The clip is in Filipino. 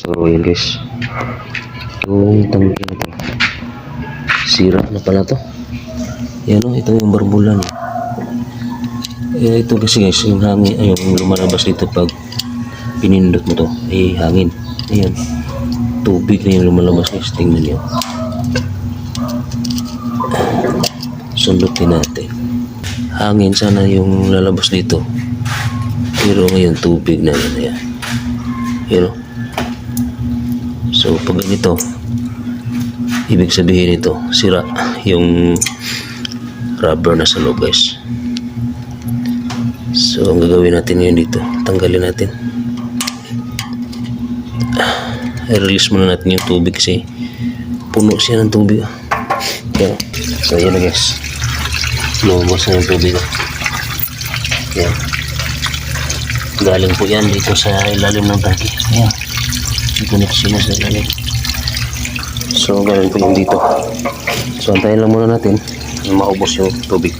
So, yun guys. Itong tangke na to. Sira na pala to. Yan o, ito yung barbulan. Eh, ito kasi guys, yung hangin, ay, yung lumalabas dito pag pinindot mo to, eh, hangin. Ayan. Tubig na yung lumalabas guys, tingnan nyo. Sundutin natin. Hangin sana yung lalabas dito. Pero ngayon tubig na yan. Ayan. Yun o. So, pag ganito, ibig sabihin ito, sira yung rubber na sa loob guys. So, ang gagawin natin ngayon dito, tanggalin natin. I-release muna natin yung tubig kasi puno siya ng tubig. Yan. So, yan na guys. Lumabas na yung tubig. Yan. Galing po yan dito sa ilalim ng tangke. Yan. Connection na sa ilalim. So, galing po yung dito. So, antayin lang muna natin na maubos yung tubig.